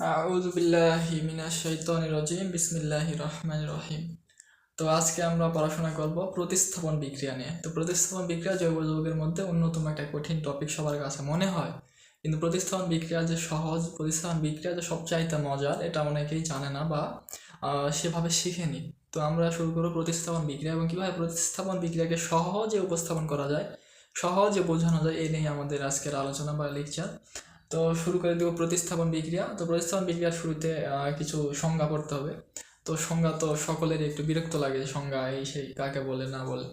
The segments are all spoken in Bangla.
আউযু বিল্লাহি মিনাশ শাইতানির রাজিম, বিসমিল্লাহির রহমানির রহিম। তো আজকে আমরা পড়াশোনা করব প্রতিস্থাপন বিক্রিয়া নিয়ে। তো প্রতিস্থাপন বিক্রিয়া জৈব যৌগের মধ্যে অন্যতম একটা কঠিন টপিক সবার কাছে মনে হয়। কিন্তু প্রতিস্থাপন বিক্রিয়া যে সহজ, প্রতিস্থাপন বিক্রিয়া যে সবচাইতে মজার, এটা অনেকেই জানে না বা সেভাবে শিখেনি। তো আমরা শুরু করব প্রতিস্থাপন বিক্রিয়া এবং কীভাবে প্রতিস্থাপন বিক্রিয়াকে সহজে উপস্থাপন করা যায়, সহজে বোঝানো যায় এই নিয়ে আমাদের আজকের আলোচনা বা লেকচার তো শুরু করে দেবো প্রতিস্থাপন বিক্রিয়া। তো প্রতিস্থাপন বিক্রিয়ার শুরুতে কিছু সংজ্ঞা পড়তে হবে। তো সংজ্ঞা তো সকলেরই একটু বিরক্ত লাগে সংজ্ঞা এই সেই কাকে বলে, না বলে।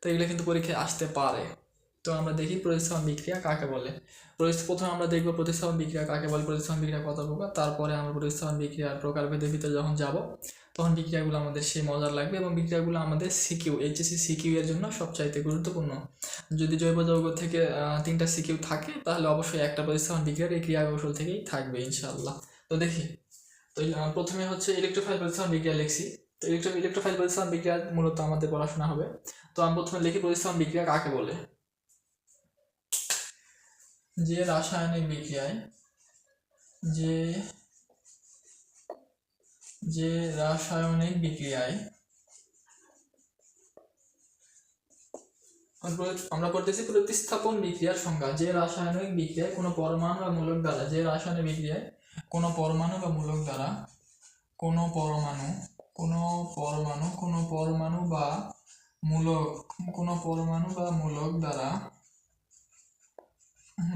তো এগুলো কিন্তু পরীক্ষায় আসতে পারে। তো আমরা দেখি প্রতিস্থাপন বিক্রিয়া কাকে বলে। প্রথমে আমরা দেখব প্রতিস্থাপন বিক্রিয়া কাকে বলে, প্রতিস্থাপন বিক্রিয়া কত প্রকার? তারপরে আমরা প্রতিস্থাপন বিক্রিয়ার প্রকারভেদের ভিতরে যখন যাব তখন বিক্রিয়াগুলো আমাদের সেই মজার লাগবে এবং বিক্রিয়াগুলো আমাদের সিকিউ, এইচএসসি সিকিউ এর জন্য সবচাইতে গুরুত্বপূর্ণ। যদি জৈব যৌগ থেকে তিনটা সিকিউ থাকে, তাহলে অবশ্যই একটা প্রতিস্থাপন বিক্রিয়ার এই ক্রিয়া কৌশল থেকেই থাকবে, ইনশাআল্লাহ। তো দেখি, তো প্রথমে হচ্ছে ইলেকট্রোফাইল প্রতিস্থাপন বিক্রিয়া লিখছি। তো ইলেকট্রো ইলেকট্রোফাইল প্রতিস্থাপন বিক্রিয়া মূলত আমাদের পড়াশোনা হবে। তো আমি প্রথমে লিখি প্রতিস্থাপন বিক্রিয়া কাকে বলে? যে রাসায়নিক বিক্রিয়ায় যে যে রাসায়নিক বিক্রিয়ায় আমরা- পড়তেছি প্রতিস্থাপন বিক্রিয়ার সংজ্ঞা। যে রাসায়নিক বিক্রিয়ায় কোনো পরমাণু বা মূলক দ্বারা, যে রাসায়নিক বিক্রিয়ায় কোনো পরমাণু বা মূলক দ্বারা কোনো পরমাণু কোনো পরমাণু কোনো পরমাণু বা মূলক, কোনো পরমাণু বা মূলক দ্বারা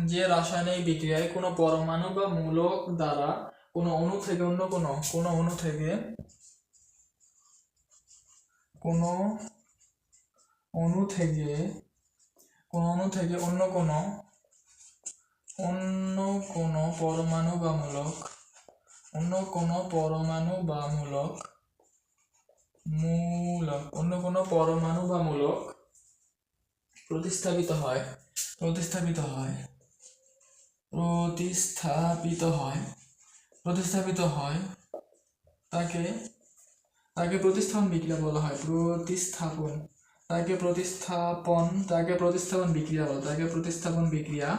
যে রাসায়নিক বিক্রিয়ায় কোনো পরমাণু বা মূলক দ্বারা কোনো অণু থেকে অন্য কোনো কোনো অণু থেকে কোনো অণু থেকে, কোনো অণু থেকে অন্য কোনো অন্য কোনো পরমাণু বা মূলক অন্য কোনো পরমাণু বা মূলক মূলক অন্য কোনো পরমাণু বা মূলক প্রতিস্থাপিত হয় প্রতিস্থাপিত হয় প্রতিস্থাপিত হয়। প্রতিস্থাপিত হয়, তাকে তাকে প্রতিস্থাপন বিক্রিয়া বলা হয়, প্রতিস্থাপন, তাকে প্রতিস্থাপন তাকে প্রতিস্থাপন বিক্রিয়া বলে, তাকে প্রতিস্থাপন বিক্রিয়া,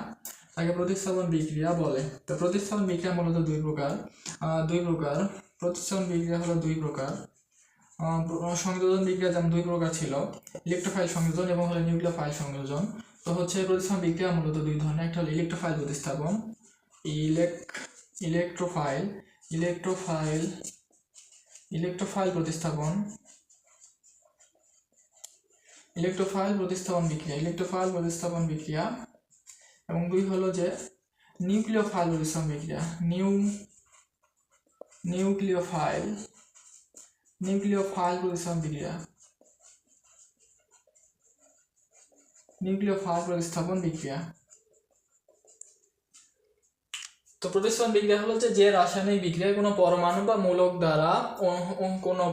তাকে প্রতিস্থাপন বিক্রিয়া বলে। তো প্রতিস্থাপন বিক্রিয়া মূলত দুই প্রকার। দুই প্রকার। প্রতিস্থাপন বিক্রিয়া হলো দুই প্রকার। সংযোজন বিক্রিয়া যেমন দুই প্রকার ছিল, ইলেকট্রোফাইল সংযোজন এবং হলো নিউক্লিওফাইল সংযোজন। তো হচ্ছে প্রতিস্থাপন বিক্রিয়া মূলত দুই ধরনের, একটা হলো ইলেকট্রোফাইল প্রতিস্থাপন, ইলেক ইলেকট্রোফাইল ইলেকট্রোফাইল ইলেকট্রোফাইল প্রতিস্থাপন ইলেকট্রোফাইল প্রতিস্থাপন বিক্রিয়া, ইলেকট্রোফাইল প্রতিস্থাপন বিক্রিয়া, এবং দুই হলো যে নিউক্লিওফাইল প্রতিস্থাপন বিক্রিয়া, নিউ, নিউক্লিওফাইল নিউক্লিওফাইল প্রতিস্থাপন বিক্রিয়া, নিউক্লিওফাইল প্রতিস্থাপন বিক্রিয়া। তো প্রতিস্থান বিক্রিয়া হলো যে রাসায়নিক বিক্রিয়ায় কোনো পরমাণু বা মূলক দ্বারা কোনো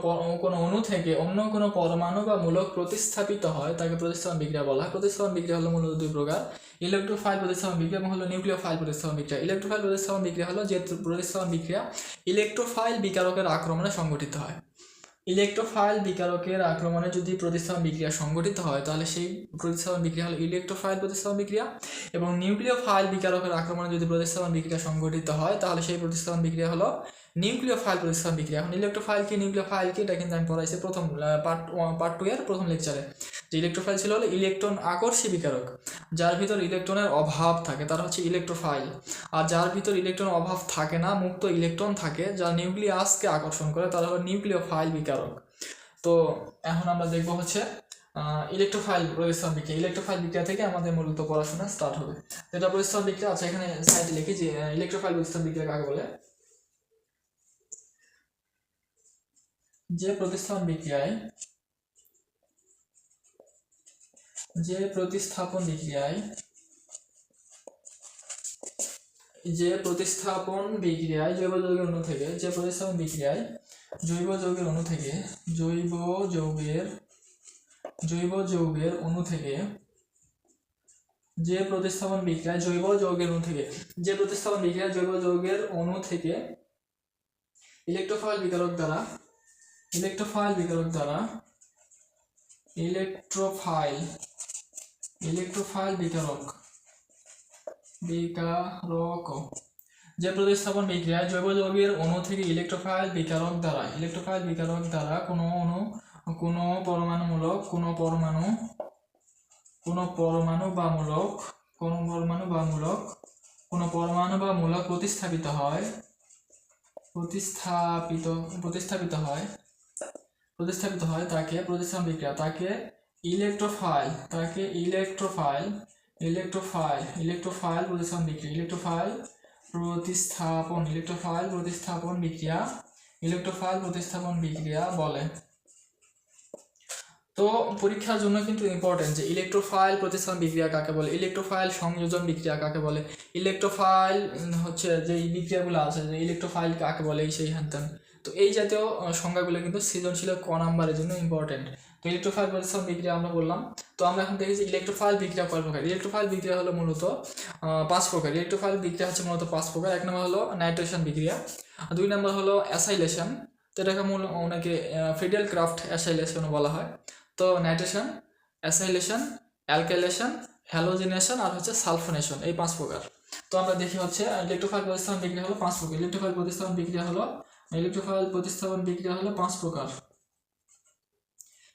কোনো অণু থেকে অন্য কোনো পরমাণু বা মূলক প্রতিস্থাপিত হয়, তাকে প্রতিস্থাপন বিক্রিয়া বলা হয়। প্রতিস্থাপন বিক্রিয়া হলো মূলত দুই প্রকার। ইলেকট্রোফাইল প্রতিস্থাপন বিক্রিয়া এবং হলো নিউক্লিওফাইল প্রতিস্থাপন বিক্রিয়া। ইলেকট্রোফাইল প্রতিস্থাপন বিক্রিয়া হলো যে প্রতিস্থাপন বিক্রিয়া ইলেকট্রোফাইল বিকারকের আক্রমণে সংগঠিত হয়। ইলেকট্রোফাইল বিকারকের আক্রমণে যদি প্রতিস্থাপন বিক্রিয়া সংঘটিত হয়, তাহলে সেই প্রতিস্থাপন বিক্রিয়া হলো ইলেকট্রোফাইল প্রতিস্থাপন বিক্রিয়া। এবং নিউক্লিওফাইল বিকারকের আক্রমণে যদি প্রতিস্থাপন বিক্রিয়া সংঘটিত হয়, তাহলে সেই প্রতিস্থাপন বিক্রিয়া হলো নিউক্লিওফাইল প্রতিস্থাপন বিক্রিয়া। এখন ইলেকট্রোফাইল কি? নিউক্লিওফাইল কি? এটা কিন্তু আমি পড়াইছি প্রথম পার্ট পার্ট টু এর প্রথম লেকচারে যে ইলেকট্রোফাইল ছিল হলো ইলেকট্রন আকর্ষী বিকারক, যার ভিতর ইলেকট্রনের অভাব থাকে, তার হচ্ছে ইলেকট্রোফাইল আর যার ভিতর ইলেকট্রন অভাব থাকে না, মুক্ত ইলেকট্রন থাকে যা নিউক্লিয়াসকে আকর্ষণ করে, তারা হলো নিউক্লিওফাইল বিকারক। তো এখন আমরা দেখব হচ্ছে ইলেকট্রোফাইল প্রতিস্থাপন বিক্রিয়া। ইলেকট্রোফাইল বিক্রিয়া থেকে আমাদের মূলত পড়াশোনা স্টার্ট হবে। যেটা প্রতিস্থাপন বিক্রিয়া আছে এখানে সাইডে লিখি যে ইলেকট্রোফাইল প্রতিস্থাপন বিক্রিয়া কাকে বলে? যে প্রতিস্থাপন বিক্রিয়ায় যে প্রতিস্থাপন বিক্রিয়ায় যে প্রতিস্থাপন বিক্রিয়ায় জৈব যৌগের অণু থেকে, যে প্রতিস্থাপন বিক্রিয়ায় জৈব যৌগের অণু থেকে, জৈব যৌগের জৈব যৌগের অণু থেকে, যে প্রতিস্থাপন বিক্রিয়ায় জৈব যৌগের অণু থেকে, যে প্রতিস্থাপন বিক্রিয়ায় জৈব যৌগের অণু থেকে ইলেকট্রোফাইল বিকারক দ্বারা ইলেকট্রোফাইল বিকারক দ্বারা ইলেকট্রোফাইল ইলেকট্রোফাইল বিকারক বিকারক। যে প্রতিস্থাপন বিক্রিয়ায় জৈব যৌগের অণু থেকে ইলেকট্রোফাইল বিকারক দ্বারা, ইলেকট্রোফাইল বিকারক দ্বারা কোনো অণু, কোনো পরমাণুমূলক, কোনো পরমাণু কোনো পরমাণু বা মূলক, কোনো পরমাণু বা মূলক, কোনো পরমাণু বা মূলক প্রতিস্থাপিত হয়, প্রতিস্থাপিত প্রতিস্থাপিত হয়। প্রতিস্থাপিত হয় তাকে প্রতিস্থাপন বিক্রিয়া, তাকে ইলেকট্রোফাইল তাকে ইলেকট্রোফাইল ইলেকট্রোফাইল ইলেকট্রোফাইল প্রতিস্থাপন বিক্রিয়া ইলেকট্রোফাইল প্রতিস্থাপন ইলেকট্রোফাইল প্রতিস্থাপন বিক্রিয়া ইলেকট্রোফাইল প্রতিস্থাপন বিক্রিয়া বলে। তো পরীক্ষার জন্য কিন্তু ইম্পর্টেন্ট যে ইলেকট্রোফাইল প্রতিস্থাপন বিক্রিয়া কাকে বলে ইলেকট্রোফাইল সংযোজন বিক্রিয়া কাকে বলে ইলেকট্রোফাইল হচ্ছে যে বিক্রিয়াগুলো আছে যে ইলেকট্রোফাইল কাকে বলে সেই হ্যান তো এই জাতীয় সংজ্ঞাগুলো কিন্তু সৃজনশীল ক নাম্বারের জন্য ইম্পর্টেন্ট তো ইলেকট্রোফাইল প্রতিস্থাপন বিক্রিয়া আমরা বললাম। তো আমরা এখন দেখেছি ইলেকট্রোফাইল বিক্রিয়া কয় প্রকার? ইলেকট্রোফাইল বিক্রিয়া হলো মূলত পাঁচ প্রকার। ইলেকট্রোফাইল বিক্রিয়া হচ্ছে মূলত পাঁচ প্রকার। এক নম্বর হলো নাইট্রেশন বিক্রিয়া দুই নম্বর হলো অ্যাসাইলেশন তো এটাকে মূল অনেকে ফিডেল ক্রাফট অ্যাসাইলেশনও বলা হয়। তো নাইট্রেশন অ্যাসাইলেশন অ্যালকাইলেশন হ্যালোজিনেশন আর হচ্ছে সালফোনেশন এই পাঁচ প্রকার। তো আমরা দেখি হচ্ছে ইলেকট্রোফাইল প্রতিস্থাপন বিক্রিয়া হলো পাঁচ প্রকার। ইলেকট্রোফাইল প্রতিস্থাপন বিক্রিয়া হলো ইলেকট্রোফাইল প্রতিস্থাপন বিক্রিয়া হলো পাঁচ প্রকার।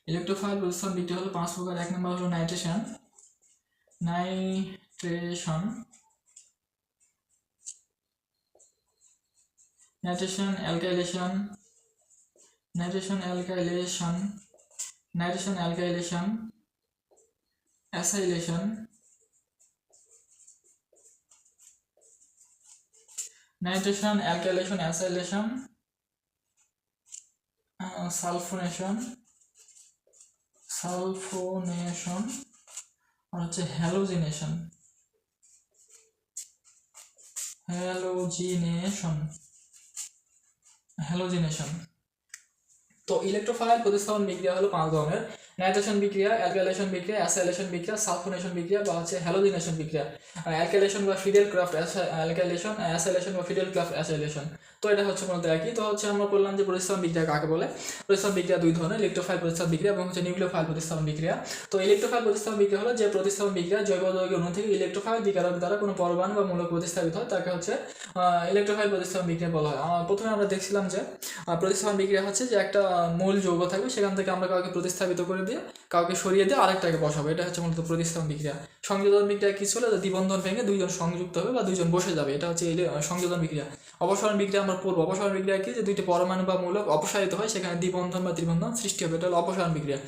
ইলেকট্রোফাইল প্রতিস্থাপন বিক্রিয়া হলো পাঁচ প্রকার। এক নম্বর হলো nitration nitration nitration alkylation nitration alkylation nitration alkylation acylation nitration alkylation acylation sulfonation sulfonation, আর হচ্ছে হ্যালোজিনেশন। হ্যালোজিনেশন। হ্যালোজিনেশন। তো ইলেকট্রোফাইল প্রতিস্থাপন বিক্রিয়া হলো পাঁচ ধরনের। নাইট্রেশন বিক্রিয়া অ্যালকাইলেশন বিক্রিয়া অ্যাসাইলেশন বিক্রিয়া, সালফোনেশন বিক্রিয়া বা হচ্ছে হ্যালোজিনেশন বিক্রিয়া। অ্যালকাইলেশন বা ফিডেল ক্রাফট অ্যালকাইলেশন অ্যাসাইলেশন বা ফিডেল ক্রাফট অ্যাসাইলেশন তো এটা হচ্ছে মূলত একই তো হচ্ছে আমরা বললাম যে প্রতিস্থাপন বিক্রিয়া কাকে বলে? প্রতিস্থাপন বিক্রিয়া দুই ধরনের ইলেকট্রোফাইল প্রতিস্থাপন বিক্রিয়া এবং হচ্ছে নিউক্লিওফাইল প্রতিস্থাপন বিক্রিয়া। তো ইলেকট্রোফাইল প্রতিস্থাপন বিক্রিয়া হলো যে প্রতিস্থাপন বিক্রিয়া জৈব যৌগের অণু থেকে ইলেকট্রোফাইল বিকারক দ্বারা কোনো পরমাণু বা মূলক প্রতিস্থাপিত হয়, তাকে হচ্ছে ইলেকট্রোফাইল প্রতিস্থাপন বিক্রিয়া বলা হয়। প্রথমে আমরা দেখছিলাম যে প্রতিস্থাপন বিক্রিয়া হচ্ছে যে একটা মূল যৌগ থাকবে, সেখান থেকে আমরা কাউকে প্রতিস্থাপিত করে দিয়ে, কাউকে সরিয়ে দিয়ে আরেকটাকে বসাবো। এটা হচ্ছে মূলত প্রতিস্থাপন বিক্রিয়া। সংযোজন বিক্রিয়া কি ছিল? দ্বিবন্ধন ভেঙে দুইজন সংযুক্ত হবে বা দুইজন বসে যাবে। এটা হচ্ছে সংযোজন বিক্রিয়া। অপসারণ বিক্রিয়া আমরা পড়ব অপসারণ বিক্রিয়া কি? যে দুইটি পরমাণু বা মূলক অপসারিত হয়, সেখানে দ্বিবন্ধন বা ত্রিবন্ধন সৃষ্টি হবে। এটা হলো অপসারণ বিক্রিয়া।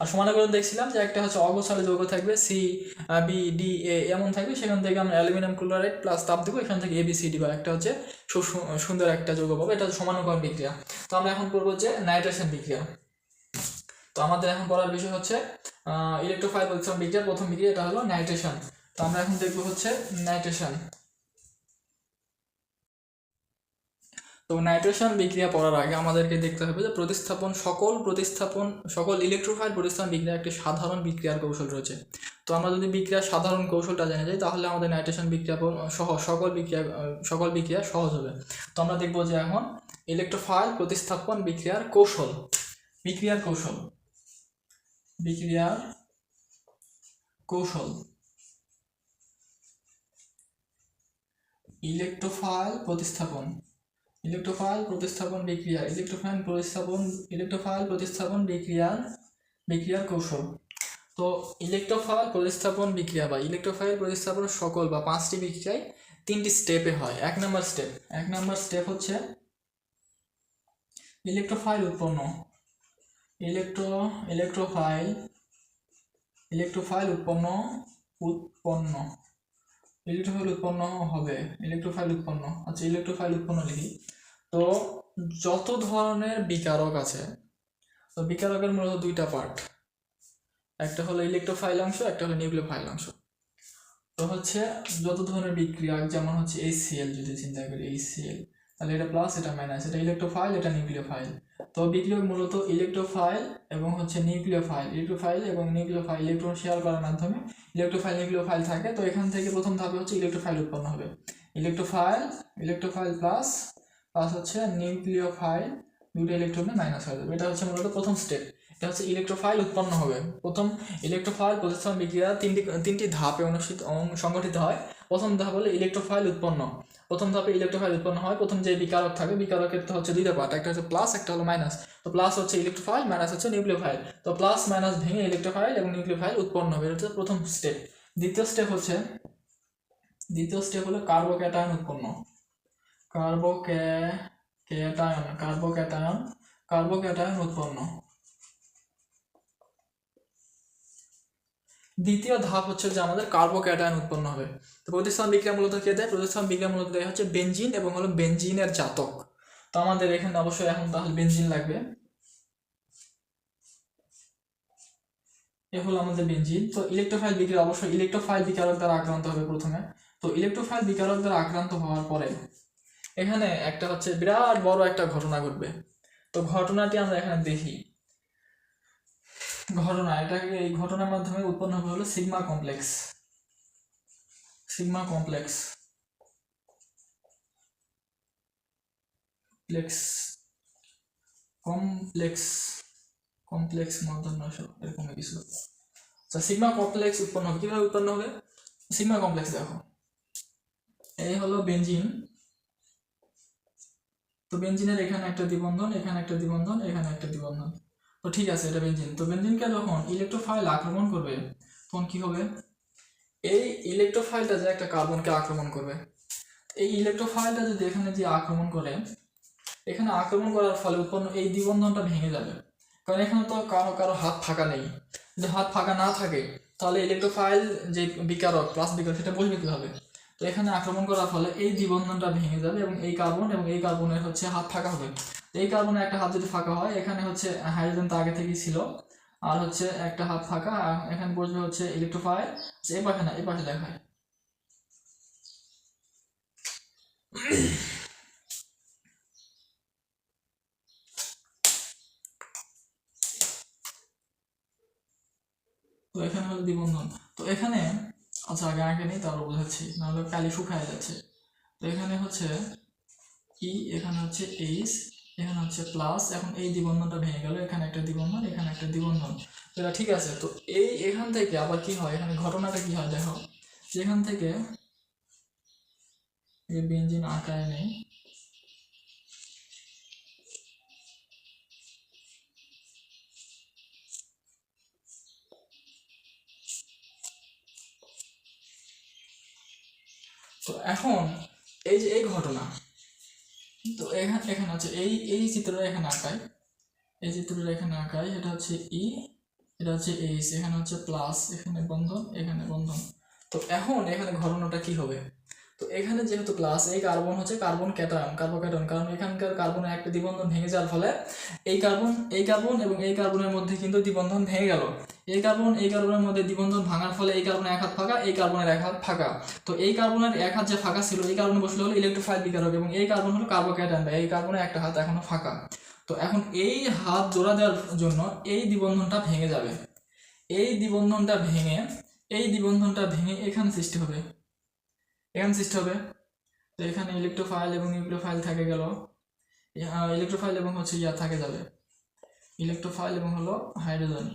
আর সমানাকরণ দেখছিলাম যে একটা হচ্ছে অগোছালো যৌগ থাকবে সি বি ডি এ এমন থাকবে। সেখান থেকে আমরা অ্যালুমিনিয়াম ক্লোরাইড প্লাস তাপ দেবো। এখান থেকে এ বি সি ডি বা একটা হচ্ছে সুন্দর একটা যৌগ পাবো। এটা সমানুকরণ বিক্রিয়া। তো আমরা এখন করব যে নাইট্রেশন বিক্রিয়া। তো আমাদের এখন পড়ার বিষয় হচ্ছে ইলেকট্রোফাইল প্রতিস্থাপন বিক্রিয়ার প্রথম বিক্রিয়া এটা হলো নাইট্রেশন তো আমরা এখন দেখব হচ্ছে নাইট্রেশন তো নাইট্রেশন বিক্রিয়া পড়ার আগে আমাদেরকে দেখতে হবে যে প্রতিস্থাপন, সকল প্রতিস্থাপন, সকল ইলেকট্রোফাইল প্রতিস্থাপন বিক্রিয়া একটি সাধারণ বিক্রিয়ার কৌশল রয়েছে। তো আমরা যদি বিক্রিয়ার সাধারণ কৌশলটা জেনে যাই, তাহলে আমাদের নাইট্রেশন বিক্রিয়া সহ সকল বিক্রিয়া সকল বিক্রিয়া সহজ হবে। তো আমরা দেখব যে এখন ইলেকট্রোফাইল প্রতিস্থাপন বিক্রিয়ার কৌশল। বিক্রিয়ার কৌশল। বিক্রিয়ার কৌশল। ইলেকট্রোফাইল প্রতিস্থাপন। ইলেকট্রোফাইল প্রতিস্থাপন বিক্রিয়া, ইলেকট্রোফাইল প্রতিস্থাপন ইলেকট্রোফাইল প্রতিস্থাপন বিক্রিয়ার বিক্রিয়ার কৌশল। তো ইলেকট্রোফাইল প্রতিস্থাপন বিক্রিয়া বা ইলেকট্রোফাইল প্রতিস্থাপন সকল বা পাঁচটি বিক্রিয়ায় তিনটি স্টেপে হয়। এক নম্বর স্টেপ, এক নম্বর স্টেপ হচ্ছে ইলেকট্রোফাইল উৎপন্ন। ইলেকট্রো, ইলেকট্রোফাইল ইলেকট্রোফাইল উৎপন্ন উৎপন্ন। ইলেকট্রোফাইল উৎপন্ন হবে, ইলেকট্রোফাইল উৎপন্ন। আচ্ছা ইলেকট্রোফাইল উৎপন্ন লিখি। তো যত ধরনের বিকারক আছে, তো বিকারকের মূলত দুইটা পার্ট একটা হলো ইলেকট্রোফাইল অংশ, একটা হলো নিউক্লিওফাইল অংশ। তো হচ্ছে যত ধরনের বিক্রিয়া, যেমন হচ্ছে এইচসিএল যদি চিন্তা করি এইচসিএল তাহলে এটা প্লাস এটা মাইনাস এটা ইলেকট্রোফাইল এটা নিউক্লিওফাইল তো বিক্রিয়ক মূলত ইলেকট্রোফাইল এবং হচ্ছে নিউক্লিওফাইল ইলেকট্রোফাইল এবং নিউক্লিওফাইল ইলেকট্রন শেয়ার করার মাধ্যমে ইলেকট্রোফাইল নিউক্লিওফাইল থাকে। তো এখান থেকে প্রথম ধাপে হচ্ছে ইলেকট্রোফাইল উৎপন্ন হবে। ইলেকট্রোফাইল ইলেকট্রোফাইল প্লাস প্লাস হচ্ছে নিউক্লিওফাইল দুটো ইলেকট্রনে মাইনাস হয়ে যাবে। এটা হচ্ছে মূলত প্রথম স্টেপ এটা হচ্ছে ইলেকট্রোফাইল উৎপন্ন হবে। প্রথম ইলেকট্রোফাইল প্রতিস্থাপন বিক্রিয়া তিনটি তিনটি ধাপে অনুষ্ঠিত সংগঠিত হয়। প্রথম ধাপ হলো ইলেকট্রোফাইল উৎপন্ন। প্রথম ধাপে ইলেকট্রোফাইল উৎপন্ন হয়। প্রথম যে বিকারক থাকে, বিকারকের তো হচ্ছে দুইটা পার্ট একটা হচ্ছে প্লাস একটা হলো মাইনাস তো প্লাস হচ্ছে ইলেকট্রোফাইল মাইনাস হচ্ছে নিউক্লিওফাইল তো প্লাস মাইনাস ভেঙে ইলেকট্রোফাইল এবং নিউক্লিওফাইল উৎপন্ন হবে। এটা হচ্ছে প্রথম স্টেপ দ্বিতীয় স্টেপ হচ্ছে, দ্বিতীয় স্টেপ হলো কার্বোক্যাটায়ন উৎপন্ন। কার্বোক্যা ক্যাটায়ন কার্বোক্যাটায়ন কার্বোক্যাটায়ন উৎপন্ন দ্বিতীয় ধাপ হচ্ছে যে আমাদের কার্বোক্যাটায়ন উৎপন্ন হবে। তো প্রতিস্থান বিক্রিয়া মূলত কে দেয়? প্রতিস্থান বিক্রিয়া মূলত দেয় হচ্ছে বেনজিন এবং হলো বেনজিনের জাতক। তো আমাদের এখানে অবশ্যই এখন তাহলে বেনজিন লাগবে। এ হলো আমাদের বেনজিন তো ইলেকট্রোফাইল বিক্রিয়া, অবশ্যই ইলেকট্রোফাইল বিকারক দ্বারা আক্রান্ত হবে প্রথমে। তো ইলেকট্রোফাইল বিকারক দ্বারা আক্রান্ত হওয়ার পরে এখানে একটা হচ্ছে বিরাট বড় একটা ঘটনা ঘটবে। তো ঘটনাটি আমরা এখানে দেখি। ঘটনা, এটাকে এই ঘটনার মাধ্যমে উৎপন্ন হবে হলো sigma complex. Sigma complex. প্লেক্স complex. Complex স এরকম কিছু। আচ্ছা সিগমা কমপ্লেক্স উৎপন্ন হবে। কীভাবে উৎপন্ন হবে? সিগমা কমপ্লেক্স দেখো। এই হলো বেনজিন তো বেঞ্জিনের এখানে একটা দ্বিবন্ধন, এখানে একটা দ্বিবন্ধন, এখানে একটা দ্বিবন্ধন। তো ঠিক আছে, এটা বেঞ্জিন তো বেঞ্জিনকে যখন ইলেকট্রোফাইল আক্রমণ করবে, তখন কি হবে? এই ইলেকট্রোফাইলটা যে একটা কার্বনকে আক্রমণ করবে, এই ইলেকট্রোফাইলটা যদি এখানে যে আক্রমণ করে, এখানে আক্রমণ করার ফলে উৎপন্ন এই দ্বিবন্ধনটা ভেঙে যাবে। কারণ এখানে তো কারও কারও হাত ফাঁকা নেই। যদি হাত ফাঁকা না থাকে, তাহলে ইলেকট্রোফাইল যে বিকারক, প্লাস বিকারক, সেটা বসবে কীভাবে তো এখানে আক্রমণ করার ফলে এই দ্বিবন্ধনটা ভেঙে যাবে এবং এই কার্বন এবং এই কার্বনের হচ্ছে হাত ফাঁকা হবে। এই কার্বনের একটা হাত যদি ফাঁকা হয়, এখানে হচ্ছে হাইড্রোজেন তো আগে থেকেই ছিল, আর হচ্ছে একটা হাত ফাঁকা এখানে বসবে হচ্ছে ইলেকট্রোফাইল এই পাশে না, এই পাশে দেখায়। তো এখানে হলো দ্বিবন্ধন। তো এখানে আচ্ছা আগে আগে নেই, তারপর বোঝাচ্ছি, নাহলে কালি শুকায় যাচ্ছে। তো এখানে হচ্ছে ই এখানে হচ্ছে এইচ এখানে হচ্ছে প্লাস এখন এই দ্বিবন্ধনটা ভেঙে গেল, এখানে একটা দ্বিবন্ধন, এখানে একটা দ্বিবন্ধন। এটা ঠিক আছে, তো এই এখান থেকে আবার কি হয়, এখানে ঘটনাটা কি হয়, দেখো। যেখান থেকে বেঞ্জিন আঁকায় নেই তো এখন এই যে এই ঘটনা, তো এখানে এখানে হচ্ছে এই এই চিত্রটা এখানে আঁকাই এই চিত্রটা এখানে আঁকাই এটা হচ্ছে ই এটা হচ্ছে এইচ এখানে হচ্ছে প্লাস এখানে বন্ধন এখানে বন্ধন। তো এখন এখানে ঘটনাটা কি হবে? তো এখানে যেহেতু প্লাস এই কার্বন হচ্ছে কার্বন ক্যাটায়ন কার্বোক্যাটন কারণ এখানকার কার্বনের একটা দ্বিবন্ধন ভেঙে যাওয়ার ফলে এই কার্বন এই কার্বন এবং এই কার্বনের মধ্যে কিন্তু দ্বিবন্ধন ভেঙে গেল এই কার্বন এই কার্বনের মধ্যে দ্বিবন্ধন ভাঙার ফলে এই কার্বনের এক হাত ফাঁকা এই কার্বনের এক হাত ফাঁকা তো এই কার্বনের এক হাত যে ফাঁকা ছিল এই কার্বনে বসলে হলো ইলেকট্রোফাইল বিকারক এবং এই কার্বন হলো কার্বোক্যাটায়ন বা এই কার্বনের একটা হাত এখনও ফাঁকা তো এখন এই হাত জোড়া দেওয়ার জন্য এই দ্বিবন্ধনটা ভেঙে যাবে এই দ্বিবন্ধনটা ভেঙে এই দ্বিবন্ধনটা ভেঙে এখানে সৃষ্টি হবে এখানে সিস্ট হবে। তো এখানে ইলেকট্রোফাইল এবং ইউক্লোফাইল থাকে গেল। ইলেকট্রোফাইল এবং হচ্ছে ইয়া থাকে যাবে। ইলেকট্রোফাইল এবং হলো হাইড্রোজেন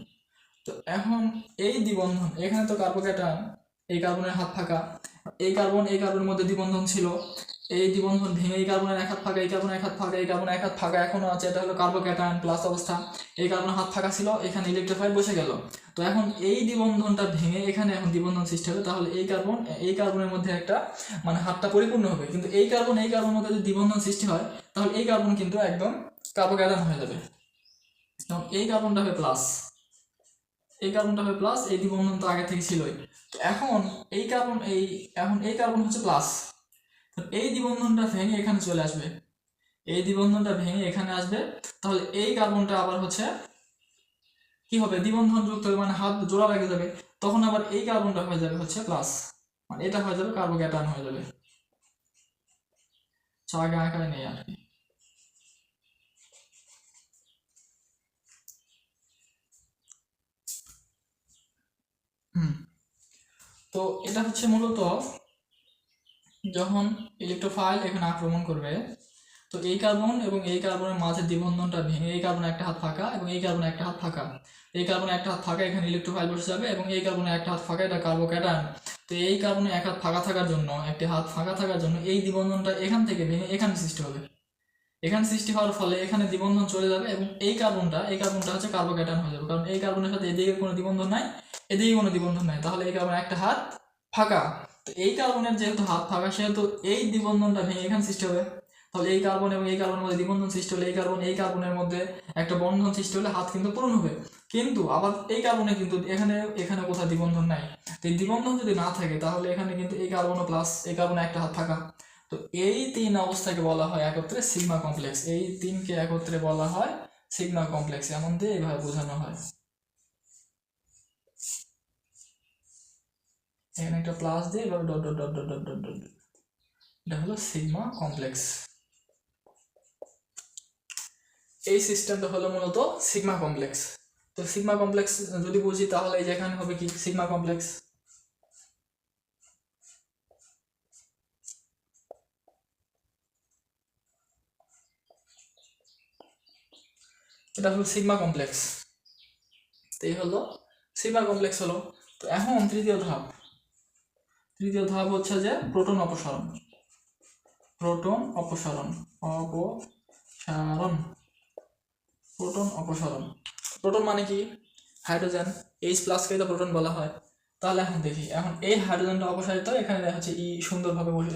তো এখন এই দ্বিবন্ধন, এখানে তো কার্বোক্যাটায়ন এই কার্বনের হাত ফাঁকা। এই কার্বন এই কার্বনের মধ্যে দ্বিবন্ধন ছিল। এই দ্বিবন্ধন ভেঙে এই কার্বনের এক হাত ফাঁকা, এই কার্বনের এক হাত ফাঁকা, এই কার্বনের এক হাত ফাঁকা এখনও আছে, এটা হলো কার্বোক্যাটায়ন প্লাস অবস্থা। এই কার্বনের হাত ফাঁকা ছিল, এখানে ইলেকট্রোফাইল বসে গেল। তো এখন এই দ্বিবন্ধনটা ভেঙে এখানে এখন দ্বিবন্ধন সৃষ্টি হবে, তাহলে এই কার্বন এই কার্বনের মধ্যে একটা মানে হাতটা পরিপূর্ণ হবে। কিন্তু এই কার্বন এই কার্বনের মধ্যে যদি দ্বিবন্ধন সৃষ্টি হয়, তাহলে এই কার্বন কিন্তু একদম কার্বো কার্বোক্যাটায়ন হয়ে যাবে। এবং এই কার্বনটা হবে প্লাস এই কার্বনটা হবে প্লাস এই দ্বিবন্ধন তো আগে থেকে ছিলই। তো এখন এই কার্বন এই, এখন এই কার্বন হচ্ছে প্লাস এই দ্বিবন্ধনটা ভেঙে এখানে চলে আসবে। এই দ্বিবন্ধনটা ভেঙে এখানে আসবে। তাহলে এই কার্বনটা আবার হচ্ছে কি হবে? দ্বিবন্ধন যুক্ত হবে মানে হাত জোড়া লেগে যাবে তখন আবার এই কার্বনটা হয়ে যাবে হচ্ছে প্লাস মানে এটা হয়ে যাবে কার্বোক্যাটায়ন হয়ে যাবে। আগে আঁকায় নেই আর কি। তো এটা হচ্ছে মূলত যখন ইলেকট্রোফাইল এখানে আক্রমণ করবে, তো এই কার্বন এবং এই কার্বনের মাঝে দ্বিবন্ধনটা ভেঙে, এই কার্বনে একটা হাত ফাঁকা এবং এই কার্বনে একটা হাত ফাঁকা। এই কার্বনে একটা হাত ফাঁকা, এখানে ইলেকট্রোফাইল বসে যাবে এবং এই কার্বনে একটা হাত ফাঁকা, এটা কার্বোক্যাটায়ন তো এই কারণে এক হাত ফাঁকা থাকার জন্য, একটি হাত ফাঁকা থাকার জন্য এই দ্বিবন্ধনটা এখান থেকে ভেঙে এখানে সৃষ্টি হবে। এখানে সৃষ্টি হওয়ার ফলে এখানে দ্বিবন্ধন চলে যাবে এবং এই কার্বনটা এই কার্বনটা হচ্ছে কার্বোক্যাটায়ন হয়ে যাবে। কারণ এই কার্বনের সাথে এদিকে কোনো দ্বিবন্ধন নাই, এদিকে কোনো দ্বিবন্ধন নাই। তাহলে এই কার্বন একটা হাত ফাঁকা। তো এই কার্বনের যেহেতু হাত ফাঁকা সেহেতু এই দ্বিবন্ধনটা ভেঙে এখানে সৃষ্টি হবে। তাহলে এই কার্বন এবং এই কার্বনের মধ্যে দ্বিবন্ধন সৃষ্টি হলে এই কার্বন, এই কার্বনের মধ্যে একটা বন্ধন সৃষ্টি হলে হাত কিন্তু পূরণ হবে। কিন্তু আবার এই কার্বনে কিন্তু এখানে এখানে কোথাও দ্বিবন্ধন নাই। তো এই দ্বিবন্ধন যদি না থাকে, তাহলে এখানে কিন্তু এই কার্বনও প্লাস এই কার্বনে একটা হাত থাকা। তো এই তিন অবস্থাকে বলা হয় একত্রে সিগমা কমপ্লেক্স এই তিনকে একত্রে বলা হয় সিগমা কমপ্লেক্স এমন দিয়ে এইভাবে বোঝানো হয়। এখানে একটা প্লাস দিয়ে এভাবে dot dot dot dot dot dot dot এটা হলো সিগমা কমপ্লেক্স এই সিস্টেমটা হলো মূলত সিগমা কমপ্লেক্স তো সিগমা কমপ্লেক্স যদি বুঝি তাহলে এই যে এখানে হবে কি? সিগমা কমপ্লেক্স এটা হলো সিগমা কমপ্লেক্স তো এই হলো সিগমা কমপ্লেক্স হলো। তো এখন তৃতীয় ধাপ। তৃতীয় ধাপ হচ্ছে যে প্রোটন অপসারণ। প্রোটন অপসারণ অপসারণ। প্রোটন অপসারণ। প্রোটন মানে কি? হাইড্রোজেন এইচ প্লাসকে তো প্রোটন বলা হয়। তাহলে এখন দেখি, এখন এই হাইড্রোজেনটা অপসারিত, এখানে দেখা যাচ্ছে ই সুন্দরভাবে বসে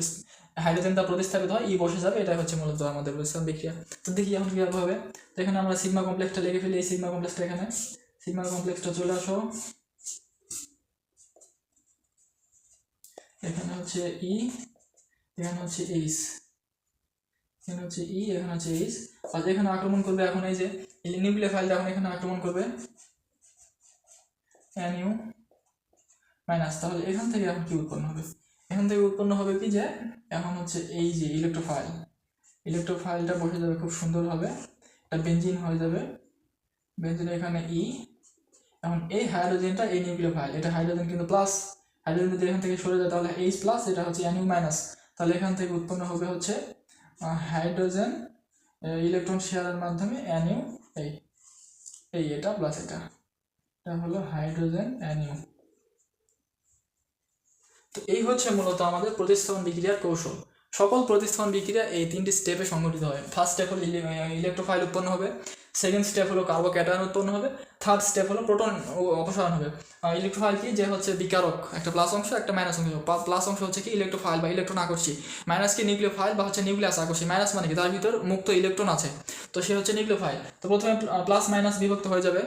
হাইড্রোজেনটা প্রতিস্থাপিত হয়, ই বসে যাবে এটা হচ্ছে মূলত আমাদের বুঝলাম বিক্রিয়া। তো দেখি এখন কীভাবে হবে। তো এখানে আমরা সিগমা কমপ্লেক্সটা লিখে ফেলি, এই সিগমা কমপ্লেক্সটা এখানে। সিগমা কমপ্লেক্সটা চলে আসো। এখানে হচ্ছে ই এখানে হচ্ছে এইচ এখানে হচ্ছে ই এখানে হচ্ছে এইচ আর এখানে আক্রমণ করবে এখন এই যে, এই নিউক্লিয়ার ফাইলটা এখন এখানে আক্রমণ করবে। ইউ মাইনাস তাহলে এখান থেকে এখন কি উৎপন্ন হবে? এখান থেকে উৎপন্ন হবে কি যে, এখন হচ্ছে এই যে ইলেকট্রোফাইল ইলেকট্রোফাইলটা বসে যাবে খুব সুন্দরভাবে এটা বেঞ্জিন হয়ে যাবে। বেঞ্জিন এখানে ই এখন এই হাইড্রোজেনটা এই নিউক্লিওফাইল এটা হাইড্রোজেন কিন্তু প্লাস হাইড্রোজেন যদি এখান থেকে সরে যায় তাহলে এইচ প্লাস এটা হচ্ছে অ্যানিউ মাইনাস তাহলে এখান থেকে উৎপন্ন হবে হচ্ছে হাইড্রোজেন ইলেকট্রন শেয়ারের মাধ্যমে অ্যানিউ এই এই এটা প্লাস এটা। এটা হলো হাইড্রোজেন অ্যানিউ তো এই হচ্ছে মূলত আমাদের প্রতিস্থাপন বিক্রিয়ার কৌশল। সকল প্রতিস্থাপন বিক্রিয়া এই তিনটি স্টেপে সংঘটিত হয়। ফার্স্ট স্টেপ হলো ইলেকট্রোফাইল উৎপন্ন হবে। সেকেন্ড স্টেপ হলো কার্বোক্যাটায়ন উৎপন্ন হবে থার্ড স্টেপ হলো প্রোটন অপসারণ হবে। ইলেকট্রোফাইল কি? যে হচ্ছে বিকারক, একটা প্লাস অংশ, একটা মাইনাস অংশ। প্লাস অংশ হচ্ছে কি? ইলেকট্রোফাইল বা ইলেকট্রন আকর্ষী। মাইনাস কি? নিউক্লিওফাইল বা হচ্ছে নিউক্লিয়াস আকর্ষী। মাইনাস মানে কি? তার ভিতর মুক্ত ইলেকট্রন আছে। তো সে হচ্ছে নিউক্লিওফাইল তো প্রথমে প্লাস মাইনাস বিভক্ত হয়ে যাবে।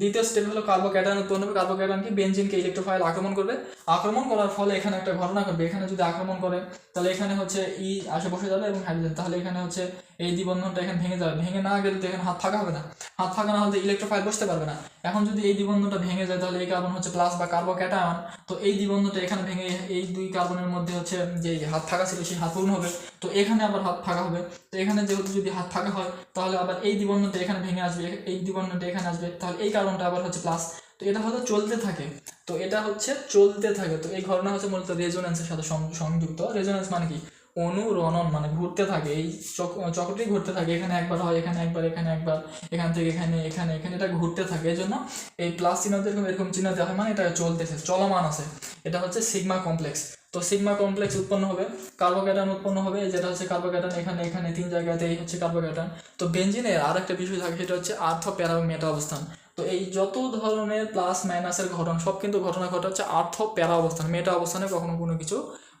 দ্বিতীয় স্টেপ হলো কার্বোক্যাটায়ন উৎপন্ন হবে। কার্বোক্যাটায়ন কি? বেঞ্জিনকে ইলেকট্রোফাইল আক্রমণ করবে। আক্রমণ করার ফলে এখানে একটা ঘটনা ঘটবে। এখানে যদি আক্রমণ করে, তাহলে এখানে হচ্ছে ই আসে বসে যাবে এবং হাইড্রোজেন তাহলে এখানে হচ্ছে এই দ্বিবন্ধনটা এখানে ভেঙে যাবে। ভেঙে না গেলে তো এখানে হাত থাকা হবে না। হাত ফাঁকা না হলে ইলেকট্রোফাইল বসতে পারবে না। এখন যদি এই দ্বিবন্ধনটা ভেঙে যায় তাহলে এই কার্বন হচ্ছে প্লাস বা কার্বোক্যাটায়ন তো এই দ্বিবন্ধনটা এখানে ভেঙে এই দুই কার্বনের মধ্যে হচ্ছে যে হাত ফাঁকা ছিল সেই হাত পূর্ণ হবে। তো এখানে আবার হাত ফাঁকা হবে। তো এখানে যেহেতু যদি হাত ফাঁকা হয়, তাহলে আবার এই দ্বিবন্ধনটা এখানে ভেঙে আসবে। এই দ্বিবন্ধনটা এখানে আসবে। তাহলে এই কার্বনটা আবার হচ্ছে প্লাস তো এটা হয়তো চলতে থাকে। তো এটা হচ্ছে চলতে থাকে। তো এই ঘটনা হচ্ছে মূলত রেজোনেন্সের সাথে সংযুক্ত। রেজোনেন্স মানে কি? অনুরণন মানে ঘুরতে থাকে, এই চক- চক্রটি ঘুরতে থাকে, এখানে একবার হয়, এখানে একবার এখানে একবার, এখান থেকে এখানে এখানে এখানে, এটা ঘুরতে থাকে, এই জন্য এই প্লাস চিহ্ন যেরকম, এরকম চিহ্ন দেওয়া হয় মানে এটা চলতেছে, চলমান আছে, এটা হচ্ছে সিগমা কমপ্লেক্স তো সিগমা কমপ্লেক্স উৎপন্ন হবে কার্বোক্যাটান উৎপন্ন হবে, যেটা হচ্ছে কার্বোক্যাটান এখানে এখানে, তিন জায়গাতে এই হচ্ছে কার্বোক্যাটান তো বেঞ্জিনের আর একটা বিষয় থাকে, সেটা হচ্ছে আর্থ প্যারা মেটা অবস্থান তো এই যত ধরনের প্লাস মাইনাসের ঘটনা, সব কিন্তু ঘটনা, ঘটে হচ্ছে আর্থ প্যারা অবস্থান মেটা অবস্থানে কখনো কোনো কিছু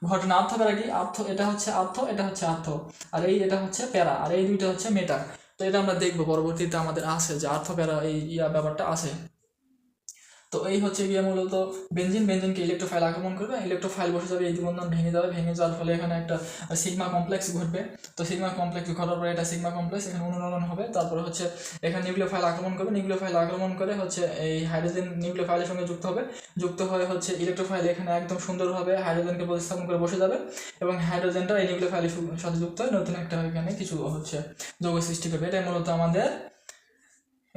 ঘটে না আর্থ প্যারা কি? আর্থ এটা হচ্ছে আর্থ এটা হচ্ছে আর্থ আর এই এটা হচ্ছে প্যারা, আর এই দুইটা হচ্ছে মেটা। তো এটা আমরা দেখব, পরবর্তীতে আমাদের আছে যে আর্থ প্যারা, এই ইয়া ব্যাপারটা আছে। তো এই হচ্ছে গিয়ে মূলত বেঞ্জিন বেঞ্জিনকে ইলেকট্রোফাইল আক্রমণ করবে। ইলেকট্রোফাইল বসে যাবে, এই দ্বিবন্ধন ভেঙে যাবে। ভেঙে যাওয়ার ফলে এখানে একটা সিগমা কমপ্লেক্স ঘটবে। তো সিগমা কমপ্লেক্স ঘটার পরে এটা সিগমা কমপ্লেক্স এখানে অনুরণন হবে। তারপরে হচ্ছে এখানে নিউক্লিওফাইল আক্রমণ করবে। নিউক্লিওফাইল আক্রমণ করে হচ্ছে এই হাইড্রোজেন নিউক্লিওফাইলের সঙ্গে যুক্ত হবে। যুক্ত হয়ে হচ্ছে ইলেকট্রোফাইল এখানে একদম সুন্দরভাবে হাইড্রোজেনকে প্রতিস্থাপন করে বসে যাবে এবং হাইড্রোজেনটা এই নিউক্লিওফাইলের সাথে যুক্ত হয়ে নতুন একটা এখানে কিছু হচ্ছে যৌগ সৃষ্টি করবে। এটাই মূলত আমাদের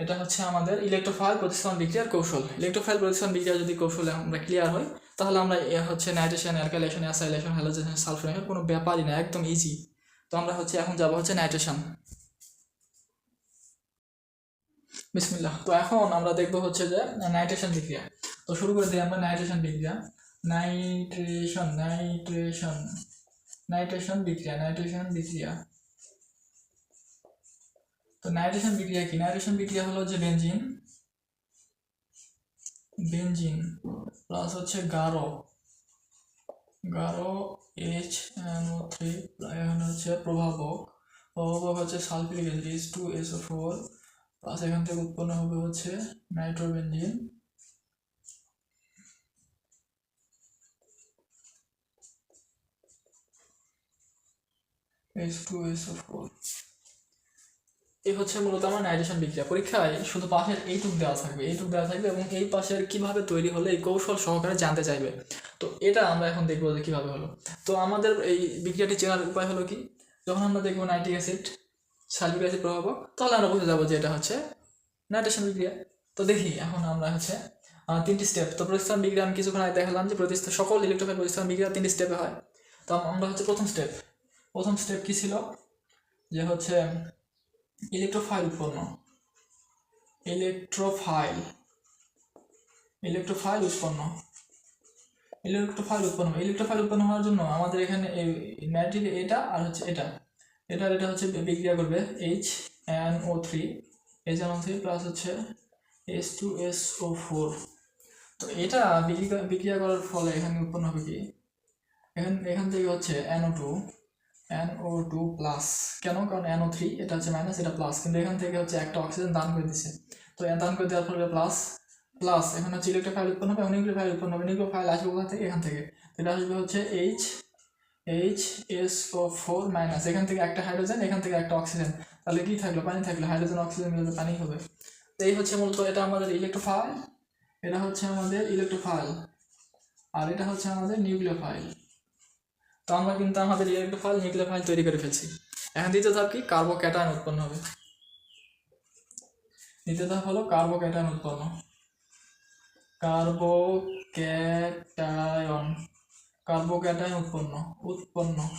এটা হচ্ছে আমাদের ইলেকট্রোফাইল প্রতিস্থাপন বিক্রিয়ার কৌশল। ইলেকট্রোফাইল প্রতিস্থাপন বিক্রিয়া যদি কৌশলে আমরা ক্লিয়ার হই, তাহলে আমরা হচ্ছে nitration alkylation acylation halogenation sulfonation কোনো ব্যাপারই না, একদম ইজি তো আমরা হচ্ছে এখন যাব হচ্ছে নাইট্রেশন বিসমিল্লাহ। তো এখন আমরা দেখব হচ্ছে যে নাইট্রেশন বিক্রিয়া। তো শুরু করে দিই আমরা নাইট্রেশন বিক্রিয়া। নাইট্রেশন নাইট্রেশন নাইট্রেশন বিক্রিয়া নাইট্রেশন বিক্রিয়া। তো নাইট্রেশন বিক্রিয়া কি? নাইট্রেশন বিক্রিয়া হলো যে বেনজিন বেনজিন প্লাস হচ্ছে গারো গারো এইচ এনও থ্রি এখানে হচ্ছে প্রভাবক। প্রভাবক হচ্ছে sulphuric acid H two S O four plus এখান থেকে উৎপন্ন হবে হচ্ছে nitrobenzene H two S S O four এই হচ্ছে মূলত আমার নাইট্রেশন বিক্রিয়া। পরীক্ষায় শুধু পাশের এইটুক দেওয়া থাকবে, এইটুক দেওয়া থাকবে এবং এই পাশের কীভাবে তৈরি হলে, এই কৌশল সহকারে জানতে চাইবে। তো এটা আমরা এখন দেখব যে কীভাবে হলো। তো আমাদের এই বিক্রিয়াটি চেনার উপায় হলো কি? যখন আমরা দেখব নাইট্রিক অ্যাসিড, সালফিক অ্যাসিড প্রভাবক তাহলে আমরা বুঝে যাব যে এটা হচ্ছে নাইট্রেশন বিক্রিয়া। তো দেখি, এখন আমরা হচ্ছে তিনটি স্টেপ তো প্রতিস্থান বিক্রিয়া আমি কিছুক্ষণ আগে দেখালাম যে প্রতিস্থান সকল ইলেকট্রোফাইল প্রতিস্থান বিক্রিয়া তিনটি স্টেপে হয়। তো আমরা হচ্ছে প্রথম স্টেপ প্রথম স্টেপ কী ছিল? যে হচ্ছে ইলেকট্রোফাইল উৎপন্ন ইলেকট্রোফাইল ইলেকট্রোফাইল উৎপন্ন ইলেকট্রোফাইল উৎপন্ন ইলেকট্রোফাইল উৎপন্ন হওয়ার জন্য আমাদের এখানে নাইট্রিক এটা আর হচ্ছে এটা। এটা এটা হচ্ছে বিক্রিয়া করবে H N O three H N O three plus হচ্ছে S two S O four তো এটা বিক্রিয়া বিক্রিয়া করার ফলে এখানে উৎপন্ন হবে কি? এখান এখান থেকে হচ্ছে N O two NO two plus কেন? কারণ NO থ্রি এটা হচ্ছে মাইনাস এটা প্লাস কিন্তু এখান থেকে হচ্ছে একটা অক্সিজেন দান করে দিচ্ছে তো দান করে দেওয়ার ফলে প্লাস প্লাস এখন হচ্ছে ইলেকট্রিক ফাইল উৎপন্ন হবে অনেকগুলো ফাইল উৎপন্ন হবে। অনেকগুলো ফাইল আসবে কোথা থেকে? এখান থেকে। এটা আসবে হচ্ছে H H S O four minus এখান থেকে একটা হাইড্রোজেন এখান থেকে একটা অক্সিজেন তাহলে কি থাকল? পানি থাকল। হাইড্রোজেন অক্সিজেন মিলে পানি হবে। তো এই হচ্ছে মূলত এটা আমাদের ইলেকট্রোফাইল এটা হচ্ছে আমাদের ইলেকট্রোফাইল আর এটা হচ্ছে আমাদের নিউক্লিওফাইল তো আমরা কিন্তু আমাদের ইলেকট্রোফাইল নিউক্লিওফাইল তৈরি করে ফেলছি। এখন দ্বিতীয় ধাপ কি? কার্বোক্যাটায়ন উৎপন্ন হবে। দ্বিতীয় ধাপ হলো কার্বোক্যাটায়ন উৎপন্ন। কার্বোক্যাটায়ন কার্বোক্যাটায়ন উৎপন্ন উৎপন্ন।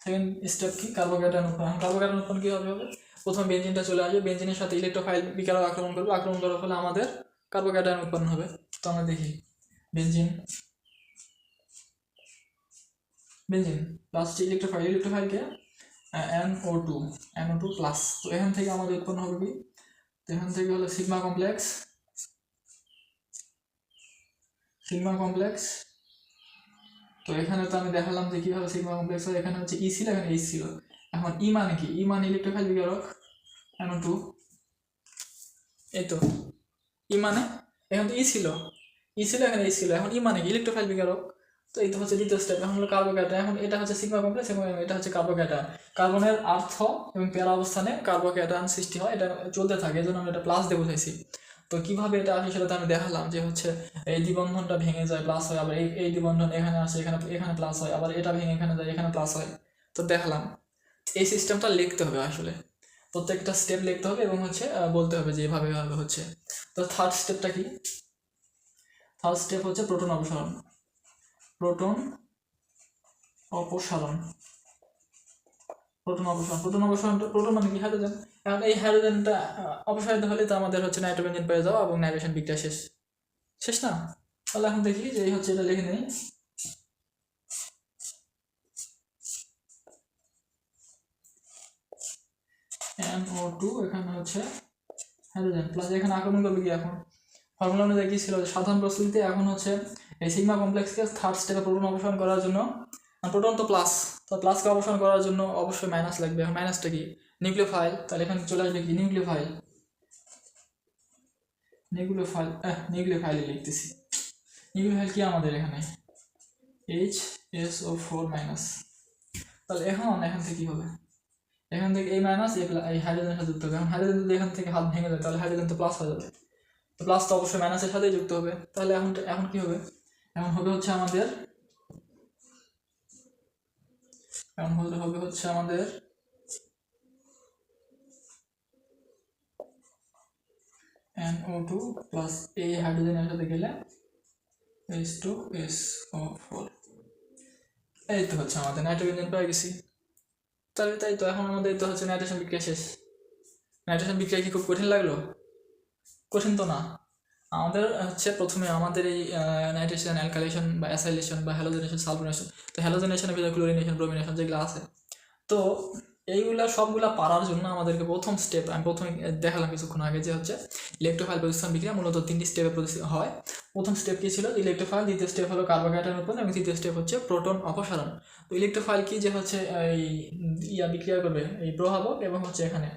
সেকেন্ড স্টেপ কি? কার্বোক্যাটায়ন উৎপন্ন। কার্বোক্যাটায়ন উৎপন্ন কী হবে? প্রথম বেঞ্জিনটা চলে আসবে। বেঞ্জিনের সাথে ইলেকট্রোফাইল বিকারক আক্রমণ করবে। আক্রমণ করার ফলে আমাদের কার্বোক্যাটায়ন উৎপন্ন হবে। তো আমরা দেখি। বেঞ্জিন বেঞ্জিন প্লাস হচ্ছে electrophile ইলেকট্রোফাইলকে N O two N O two plus তো এখান থেকে আমাদের উৎপন্ন হবে কি? তো এখান থেকে হলো সিগমা কমপ্লেক্স সিগমা কমপ্লেক্স তো এখানে তো আমি দেখালাম যে কীভাবে সিগমা কমপ্লেক্স হয়। এখানে হচ্ছে ই ছিল, এখানে এইচ ছিল। এখন ই মানে কি? ই মানে ইলেকট্রোফাইল বিকারক এন ও টু এই তো। ই মানে? এখন তো ই ছিল। ই ছিল, এখানে এই ছিল। এখন ই মানে কি? ইলেকট্রোফাইল বিকারক তো তো হচ্ছে দ্বিতীয় স্টেপ এখন হলো কার্বোক্যাটায়ন এখন এটা হচ্ছে সিগমা কমপ্লেক্স এবং এটা হচ্ছে কার্বোক্যাটায়ন কার্বনের আর্থ এবং প্যারা অবস্থানে কার্বোক্যাটায়ন সৃষ্টি হয়, এটা চলতে থাকে, এই জন্য আমরা এটা প্লাস দিয়ে বুঝাইছি তো কীভাবে এটা আসে সেটা তো আমি দেখালাম যে হচ্ছে এই দ্বিবন্ধনটা ভেঙে যায় প্লাস হয়, আবার এই এই দ্বিবন্ধন এখানে আসে, এখানে এখানে প্লাস হয়, আবার এটা ভেঙে এখানে যায়, এখানে প্লাস হয়। তো দেখালাম। এই সিস্টেমটা লিখতে হবে আসলে। প্রত্যেকটা স্টেপ লিখতে হবে এবং হচ্ছে বলতে হবে যে এভাবে এভাবে হচ্ছে। তো থার্ড স্টেপটা কি? থার্ড স্টেপ হচ্ছে প্রোটন অপসারণ প্রোটন অপসারণ। প্রোটন অপসারণ। প্রোটন অপসারণ, প্রোটন মানে কি? হাইড্রোজেন। এখন এই হাইড্রোজেনটা অপসারিত হলে তো আমাদের হচ্ছে নাইট্রোজেন পেয়ে যাওয়া এবং নাইট্রেশন বিক্রিয়া শেষ। শেষ না? তাহলে এখন দেখি যে এই হচ্ছে এটা লিখে নেই। NO2 টু, এখানে হচ্ছে হাইড্রোজেন। প্লাস এখানে আক্রমণ করবে কি এখন? ফর্মুলা অনুযায়ী কি ছিল? সাধারণ প্রস্তুতিতে এখন হচ্ছে এই সিগমা কমপ্লেক্সকে থার্ড স্টেপে প্রোটন অপসারণ করার জন্য প্রোটন তো প্লাস তো প্লাসকে অপসারণ করার জন্য অবশ্যই মাইনাস লাগবে। মাইনাসটা কি? নিউক্লিওফাইল তাহলে এখানে চলে আসবে কি? নিউক্লিওফাইল নিউক্লিওফাইল নিউক্লিওফাইলে লিখতেছি। নিউক্লিওফাইল কি আমাদের এখানে? H S O four minus তাহলে এখন এখান থেকে কি হবে? এখান থেকে এই মাইনাস এই হাইড্রোজেনের সাথে যুক্ত হবে। এখন হাইড্রোজেন যদি এখান থেকে হাত ভেঙে যায় তাহলে হাইড্রোজেন তো প্লাস হয়ে যাবে। তো প্লাস তো অবশ্যই মাইনাসের সাথেই যুক্ত হবে। তাহলে এখন এখন কি হবে? এখন হবে হচ্ছে আমাদের? এখন হবে হচ্ছে আমাদের? NO2 টু প্লাস এই হাইড্রোজেনের সাথে গেলে H two S O four এই তো হচ্ছে আমাদের নাইট্রোজেন পেয়ে গেছি। তাহলে তাই তো, এখন আমাদের তো হচ্ছে নাইট্রেশন বিক্রিয়া শেষ। নাইট্রেশন বিক্রিয়া কি খুব কঠিন লাগল? কঠিন তো না। আমাদের হচ্ছে প্রথমে আমাদের এই নাইট্রেশন অ্যালকালেশন বা অ্যাসাইলেশন বা হ্যালোজেনেশন সালফোনেশন তো হ্যালোজেনেশনের ভিতরে ক্লোরিনেশন ব্রোমিনেশন যেগুলো আছে, তো এইগুলা সবগুলা পারার জন্য আমাদেরকে প্রথম স্টেপ আমি প্রথমে দেখালাম কিছুক্ষণ আগে যে হচ্ছে ইলেকট্রোফাইল প্রতিস্থান বিক্রিয়া মূলত তিনটি স্টেপে হয়। প্রথম স্টেপ কি ছিল? ইলেকট্রোফাইল দ্বিতীয় স্টেপ হলো কার্বোহাইড্রেট উৎপন্ন এবং তৃতীয় স্টেপ হচ্ছে প্রোটন অপসারণ। তো ইলেকট্রোফাইল কি যে হচ্ছে এই, ইয়া বিক্রিয়া করবে, এই প্রভাবক এবং হচ্ছে এখানে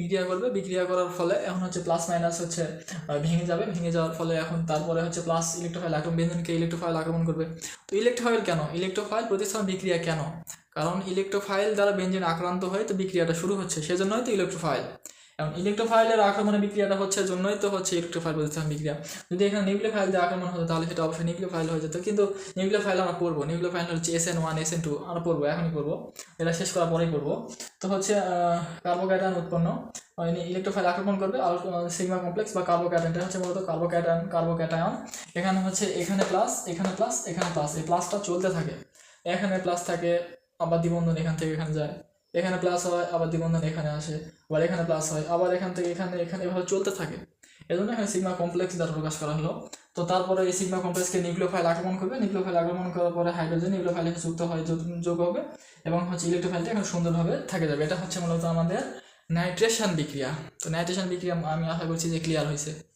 বিক্রিয়া করবে, বিক্রিয়া করার ফলে এখন হচ্ছে প্লাস মাইনাস হচ্ছে ভেঙে যাবে। ভেঙে যাওয়ার ফলে এখন তারপরে হচ্ছে প্লাস ইলেকট্রোফাইল আক্রমণ বেঞ্জনকে ইলেকট্রোফাইল আক্রমণ করবে। তো ইলেকট্রোফাইল কেন? ইলেকট্রোফাইল প্রতিস্থাপন বিক্রিয়া কেন? কারণ ইলেকট্রোফাইল দ্বারা বেঞ্জিন আক্রান্ত হয়ে তো বিক্রিয়াটা শুরু হচ্ছে, সেজন্যই তো ইলেকট্রোফাইল এখন ইলেকট্রোফাইলের আক্রমণে বিক্রিয়াটা হচ্ছে জন্যই তো হচ্ছে ইলেকট্রোফাইল প্রতিস্থাপন বিক্রিয়া। যদি এখানে নিউক্লিওফাইল দিয়ে আক্রমণ হতো, তাহলে সেটা অবশ্যই নিউক্লিওফাইল হয়ে যেত। কিন্তু নিউক্লিওফাইল আমরা পড়ব। নিউক্লিওফাইল হচ্ছে S N one S N two আমরা পড়ব, এখনই পড়ব। এটা শেষ করার পরেই পড়ব। তো হচ্ছে কার্বোক্যাটান উৎপন্ন। ইলেকট্রোফাইল আক্রমণ করবে। আর সিগমা কমপ্লেক্স বা কার্বোক্যাটানটা হচ্ছে মূলত কার্বোক্যাটান কার্বোক্যাটায়ন এখানে হচ্ছে, এখানে প্লাস এখানে প্লাস এখানে প্লাস এই প্লাসটা চলতে থাকে। এখানে প্লাস থাকে, আবার দ্বিবন্ধন এখান থেকে এখানে যায়। এখানে প্লাস হয়, আবার দ্বিবন্ধন এখানে আসে, আবার এখানে প্লাস হয়, আবার এখান থেকে এখানে এখানে এভাবে চলতে থাকে। এজন্য এখানে সিগমা কমপ্লেক্স দ্বারা প্রকাশ করা হলো। তো তারপরে এই সিগমা কমপ্লেক্সকে নিউক্লিওফাইল আক্রমণ করবে। নিউক্লিওফাইল আক্রমণ করার পরে হাইড্রোজেন নিউক্লিওফাইলে যুক্ত হয় যোগ- হবে এবং হচ্ছে ইলেকট্রোফাইলটা এখন সুন্দরভাবে থাকে যাবে। এটা হচ্ছে মূলত আমাদের নাইট্রেশন বিক্রিয়া। তো নাইট্রেশন বিক্রিয়া আমি আশা করছি যে ক্লিয়ার হয়েছে।